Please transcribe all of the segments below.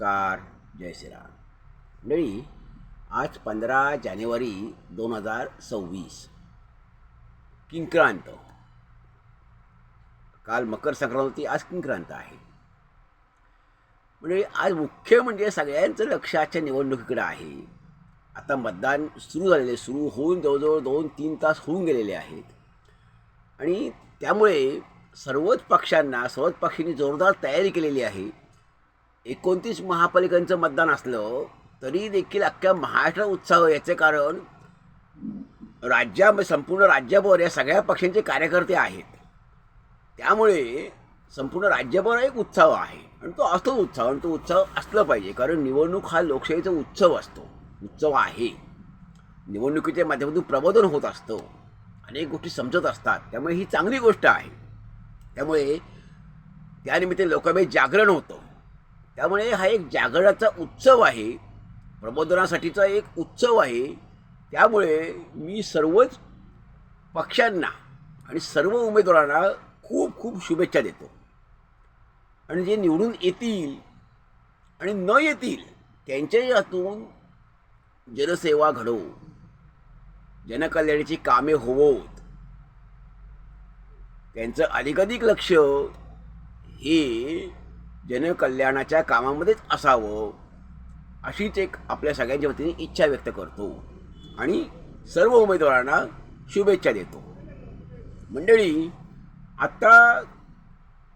नमस्कार जय श्रीराम. मंडळी आज पंधरा जानेवारी दोन हजार सव्वीस. किंक्रांत. काल मकर संक्रांत होती आज किंक्रांत आहे. म्हणजे आज मुख्य म्हणजे सगळ्यांचं लक्ष आजच्या निवडणुकीकडे आहे. आता मतदान सुरू झालेले सुरू होऊन जवळजवळ दोन तीन तास होऊन गेलेले आहेत. आणि त्यामुळे सर्वच पक्षांना सर्वच पक्षांनी जोरदार तयारी केलेली आहे. एकोणतीस महापालिकांचं मतदान असलं तरी देखील अख्ख्या महाराष्ट्र उत्साह याचे कारण राज्यामध्ये संपूर्ण राज्यभर या सगळ्या पक्षांचे कार्यकर्ते आहेत. त्यामुळे संपूर्ण राज्यभर एक उत्साह आहे. आणि तो असतो उत्साह आणि तो उत्साह असला पाहिजे कारण निवडणूक हा लोकशाहीचा उत्सव असतो. उत्सव आहे. निवडणुकीच्या माध्यमातून प्रबोधन होत असतं. अनेक गोष्टी समजत असतात. त्यामुळे ही चांगली गोष्ट आहे. त्यामुळे त्यानिमित्त लोकांमध्ये जागरण होतं. त्यामुळे हा एक जागरणाचा उत्सव आहे. प्रबोधनासाठीचा एक उत्सव आहे. त्यामुळे मी सर्वच पक्षांना आणि सर्व उमेदवारांना खूप खूप शुभेच्छा देतो. आणि जे निवडून येतील आणि न येतील त्यांच्याही हातून जनसेवा घडवू. जनकल्याणाची कामे होवोत. त्यांचं अधिकाधिक लक्ष हे जनकल्याणाच्या कामामध्येच असावं अशीच एक आपल्या सगळ्यांच्या वतीने इच्छा व्यक्त करतो आणि सर्व उमेदवारांना शुभेच्छा देतो. मंडळी आत्ता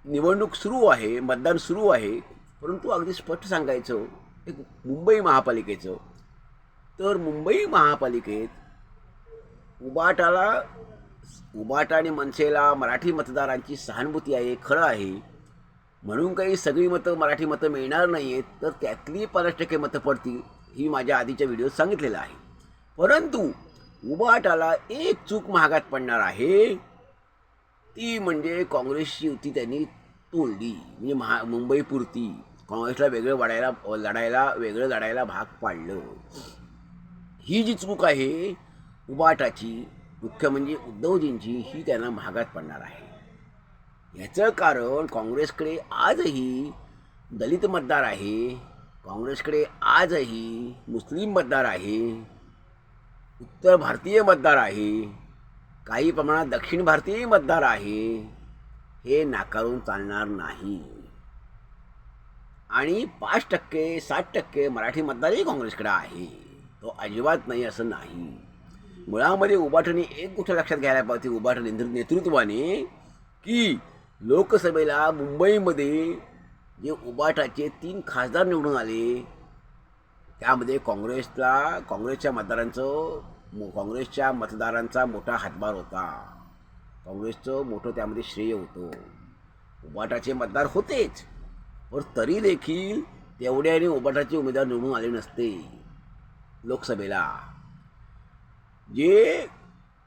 निवडणूक सुरू आहे मतदान सुरू आहे परंतु अगदी स्पष्ट सांगायचं एक मुंबई महापालिकेचं. तर मुंबई महापालिकेत उबाटाला उबाटा आणि मनसेला मराठी मतदारांची सहानुभूती आहे खरं आहे. म्हणून काही सगळी मतं मराठी मतं मिळणार नाही आहेत तर त्यातली पन्नास टक्के मतं पडतील ही माझ्या आधीच्या व्हिडिओत सांगितलेलं आहे. परंतु उबाटाला एक चूक महागात पडणार आहे. ती म्हणजे काँग्रेसची युती त्यांनी तोडली म्हणजे महा मुंबईपुरती काँग्रेसला वेगळं वाढायला लढायला वेगळं लढायला भाग पाडलं. ही जी चूक आहे उबाटाची मुख्य म्हणजे उद्धवजींची ही त्यांना महागात पडणार आहे. याचं कारण काँग्रेसकडे आजही दलित मतदार आहे काँग्रेसकडे आजही मुस्लिम मतदार आहे उत्तर भारतीय मतदार आहे काही प्रमाणात दक्षिण भारतीय मतदार आहे हे नाकारून चालणार नाही. आणि पाच टक्के साठ टक्के मराठी मतदारही काँग्रेसकडे आहे. तो अजिबात नाही असं नाही. मुळामध्ये उबाठणी एक गोष्ट लक्षात घ्यायला पाहिजे उबाठ नेतृत्वाने की लोकसभेला मुंबईमध्ये जे उबाटाचे तीन खासदार निवडून आले त्यामध्ये काँग्रेसला काँग्रेसच्या मतदारांचं काँग्रेसच्या मतदारांचा मोठा हातभार होता. काँग्रेसचं मोठं त्यामध्ये श्रेय होतं. उबाटाचे मतदार होतेच पण तरी देखील तेवढ्याने उबाटाचे उमेदवार निवडून आले नसते लोकसभेला. जे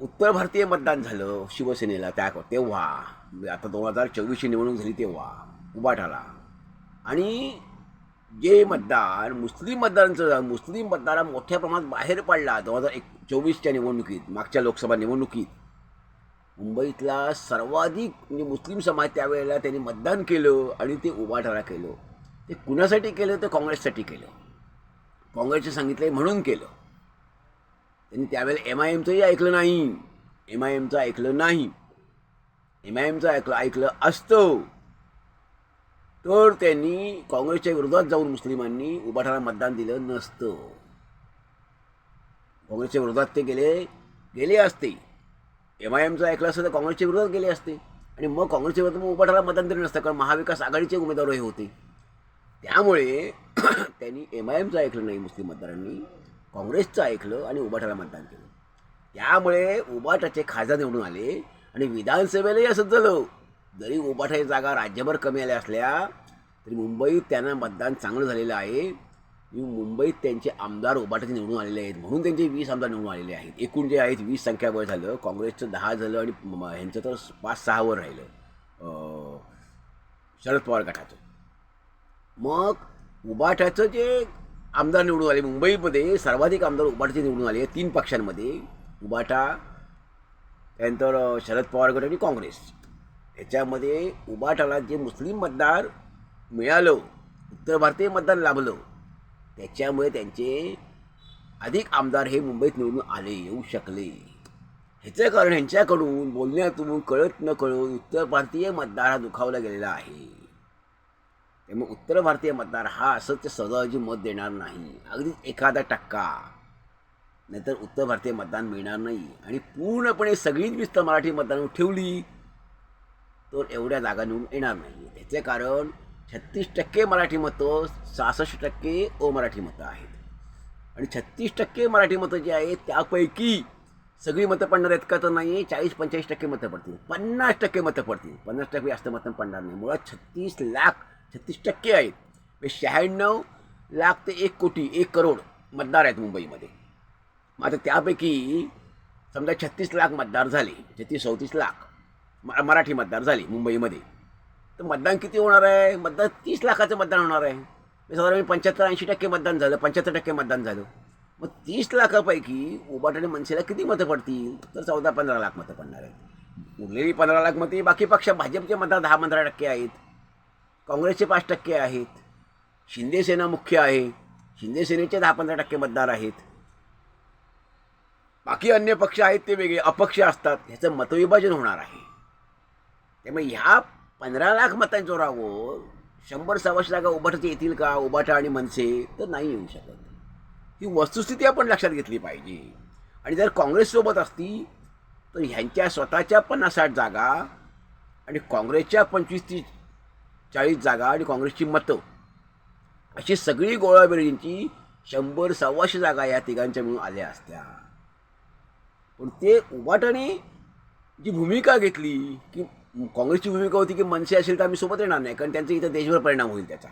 उत्तर भारतीय मतदान झालं शिवसेनेला त्या तेव्हा म्हणजे आता दोन हजार चोवीसची निवडणूक झाली तेव्हा उबाटाला आणि जे मतदार मुस्लिम मतदारांचं मुस्लिम मतदारा मोठ्या प्रमाणात बाहेर पडला दोन हजार एक चोवीसच्या निवडणुकीत मागच्या लोकसभा निवडणुकीत. मुंबईतला सर्वाधिक म्हणजे मुस्लिम समाज त्यावेळेला त्यांनी मतदान केलं आणि ते उबाटाला केलं. ते कुणासाठी केलं? तर काँग्रेससाठी केलं. काँग्रेसचे सांगितलं म्हणून केलं. त्यांनी त्यावेळेला एम आय एमचंही ऐकलं नाही. एम आय एमचं ऐकलं नाही. एम ऐकलं ऐकलं असतं. तर त्यांनी काँग्रेसच्या विरोधात जाऊन मुस्लिमांनी उभाठाला मतदान दिलं नसतं. काँग्रेसच्या विरोधात ते गेले गेले असते. एम आय एमचं ऐकलं असतं तर काँग्रेसच्या विरोधात गेले असते. आणि मग काँग्रेसच्या विरोधात मग उभाठाला मतदान दिलं नसतं कारण महाविकास आघाडीचे उमेदवार हे होते. त्यामुळे त्यांनी एम आय एमचं ऐकलं नाही मुस्लिम मतदारांनी. काँग्रेसचं ऐकलं आणि उभाठाला मतदान केलं. त्यामुळे उबाटाचे खासदार निवडून आले. आणि विधानसभेलाही असंच झालं जरी उबाठाची जागा राज्यभर कमी आल्या असल्या तरी मुंबईत त्यांना मतदान चांगलं झालेलं आहे. मुंबईत त्यांचे आमदार उबाटाचे निवडून आलेले आहेत. म्हणून त्यांचे वीस आमदार निवडून आलेले आहेत. एकूण जे आहेत वीस संख्याबळ झालं. काँग्रेसचं दहा झालं आणि म- ह्यांचं तर पाच सहावर राहिलं. शरद पवार गटाचं. मग उबाठाचं जे आमदार निवडून आले मुंबईमध्ये सर्वाधिक आमदार उबाटाचे निवडून आले तीन पक्षांमध्ये. उबाटा त्यानंतर शरद पवार गट आणि काँग्रेस. याच्यामध्ये उबाटाला जे मुस्लिम मतदार मिळालं उत्तर भारतीय मतदान लाभलं त्याच्यामुळे त्यांचे अधिक आमदार हे मुंबईत निवडून आले येऊ शकले. ह्याचं कारण ह्यांच्याकडून बोलण्यातून कळत न कळत उत्तर भारतीय मतदार हा दुखावला गेलेला आहे. त्यामुळे उत्तर भारतीय मतदार हा असंच सहजासहजी मत देणार नाही. अगदीच एखादा टक्का. नाहीतर उत्तर भारतीय मतदान मिळणार नाही. आणि पूर्णपणे सगळीच विस्त मराठी मतदान ठेवली तर एवढ्या जागा निवडून येणार नाही. त्याचे कारण छत्तीस टक्के मराठी मतं सहासष्ट टक्के ओ मराठी मतं आहेत. आणि छत्तीस टक्के मराठी मतं जी आहेत त्यापैकी सगळी मतं पडणार आहेत का तर नाही चाळीस पंचेचाळीस टक्के मतं पडतील. पन्नास टक्के मतं पडतील. पन्नास टक्के जास्त मतं पडणार नाही. मुळात छत्तीस लाख छत्तीस टक्के आहेत. म्हणजे शहाण्णव लाख ते एक कोटी एक करोड मतदार आहेत मुंबईमध्ये. मग आता त्यापैकी समजा छत्तीस लाख मतदार झाले छत्तीस चौतीस लाख म- मराठी मतदार झाले मुंबईमध्ये. तर मतदान किती होणार आहे? मतदान तीस लाखाचं मतदान होणार आहे. मी साधारण पंच्याहत्तर ऐंशी टक्के मतदान झालं पंच्याहत्तर टक्के मतदान झालं. मग तीस लाखापैकी उबाट मनसेला किती मतं पडतील? तर चौदा पंधरा लाख मतं पडणार आहेत. उरलेली पंधरा लाख मते बाकी पक्ष भाजपचे मतदार दहा पंधरा टक्के आहेत. काँग्रेसचे पाच टक्के आहेत. शिंदे सेना मुख्य आहे. शिंदे सेनेचे दहा पंधरा टक्के मतदार आहेत. बाकी अन्य पक्ष आहेत ते वेगळे. अपक्ष असतात. ह्याचं मतविभाजन होणार आहे. त्यामुळे ह्या पंधरा लाख मतांच्या जोरावर शंभर सव्वाशे जागा उभाटाचे येतील का? उभाटा आणि मनसे तर नाही येऊ शकत. ही वस्तुस्थिती आपण लक्षात घेतली पाहिजे. आणि जर काँग्रेससोबत असती तर ह्यांच्या स्वतःच्या पन्नास साठ जागा आणि काँग्रेसच्या पंचवीस तीस चाळीस जागा आणि काँग्रेसची मतं अशी सगळी गोळाबेरींची शंभर सव्वाशे जागा या तिघांच्या मिळून आल्या असत्या. पण ते उबाटाने जी भूमिका घेतली की काँग्रेसची भूमिका होती की मनसे असेल तर आम्ही सोबत येणार नाही कारण त्यांचा इथं देशभर परिणाम होईल त्याचा.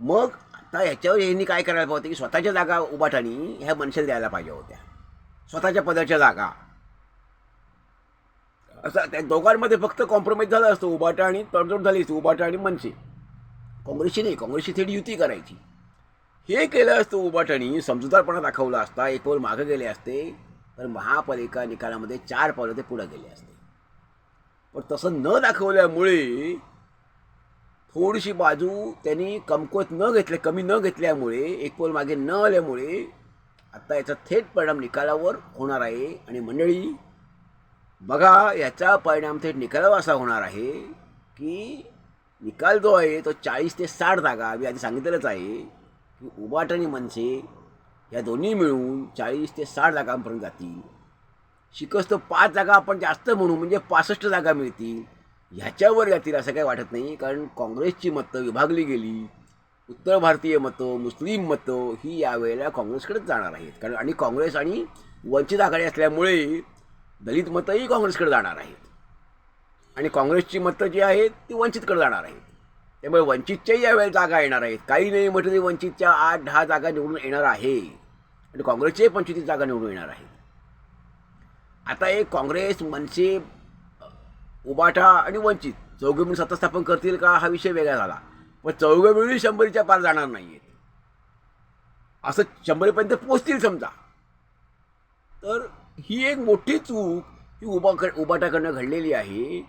मग आता ह्याच्यावर यांनी काय करायला पाहिजे की स्वतःच्या जागा उबाटानी ह्या मनसेला द्यायला पाहिजे होत्या. स्वतःच्या पदाच्या जागा. असं त्या दोघांमध्ये फक्त कॉम्प्रोमाइज झालं असतो उबाटा आणि तडजोड झाली असती उबाटा आणि मनसे. काँग्रेसची नाही काँग्रेसची थेट युती करायची. हे केलं असतं उबाटानी समजूतदारपणा दाखवला असता एक पाऊल मागं गेले असते तर महापालिका निकालामध्ये चार पावलं ते पुढे गेले असते. पण तसं न दाखवल्यामुळे थोडीशी बाजू त्यांनी कमकुवत न घेतले कमी न घेतल्यामुळे एक पोल मागे न आल्यामुळे आता याचा थेट परिणाम निकालावर होणार आहे. आणि मंडळी बघा याचा परिणाम थेट निकालावर असा होणार आहे की निकाल जो आहे तो चाळीस ते साठ जागा मी आधी सांगितलेलंच आहे की उबाट आणि मनसे या दोन्ही मिळून चाळीस ते साठ जागांपर्यंत जातील. शिकस्त पाच जागा आपण जास्त म्हणू म्हणजे पासष्ट जागा मिळतील. ह्याच्यावर जातील असं काही वाटत नाही कारण काँग्रेसची मतं विभागली गेली. उत्तर भारतीय मतं मुस्लिम मतं ही यावेळेला काँग्रेसकडेच जाणार आहेत. कारण आणि काँग्रेस आणि वंचित आघाडी असल्यामुळे दलित मतंही काँग्रेसकडे जाणार आहेत. आणि काँग्रेसची मतं जी आहेत ती वंचितकडे जाणार आहेत. त्यामुळे वंचितच्याही यावेळेला जागा येणार आहेत. काही नाही म्हटलं तरी वंचितच्या आठ दहा जागा निवडून येणार आहे. आणि काँग्रेसच्याही पंचवीस जागा निवडून येणार आहे. आता एक काँग्रेस मनसे उबाटा आणि वंचित चौघे मिळून सत्ता स्थापन करतील का हा विषय वेगळा झाला. पण चौघे मिळून शंभरीच्या पार जाणार नाही आहेत असं शंभरीपर्यंत पोचतील समजा. तर ही एक मोठी चूक ही उबा उबाटाकडनं घडलेली आहे.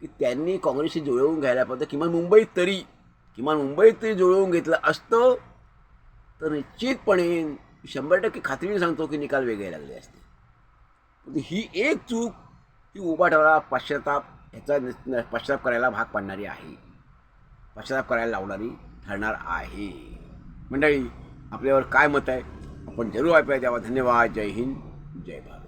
की त्यांनी काँग्रेसशी जुळवून घ्यायला पाहिजे किमान मुंबईत तरी किमान मुंबईत तरी जुळवून घेतलं असतं तर निश्चितपणे शंभर टक्के खात्रीने सांगतो की निकाल वेगळे लागले असते. ही एक चूक ही उबाटाला पश्चाताप ह्याचा पश्चाताप करायला भाग पाडणारी आहे. पश्चाताप करायला लावणारी ठरणार आहे. मंडळी आपल्यावर काय मत आहे? आपण जरूर ऐकूया द्यावा. धन्यवाद. जय हिंद. जय भारत.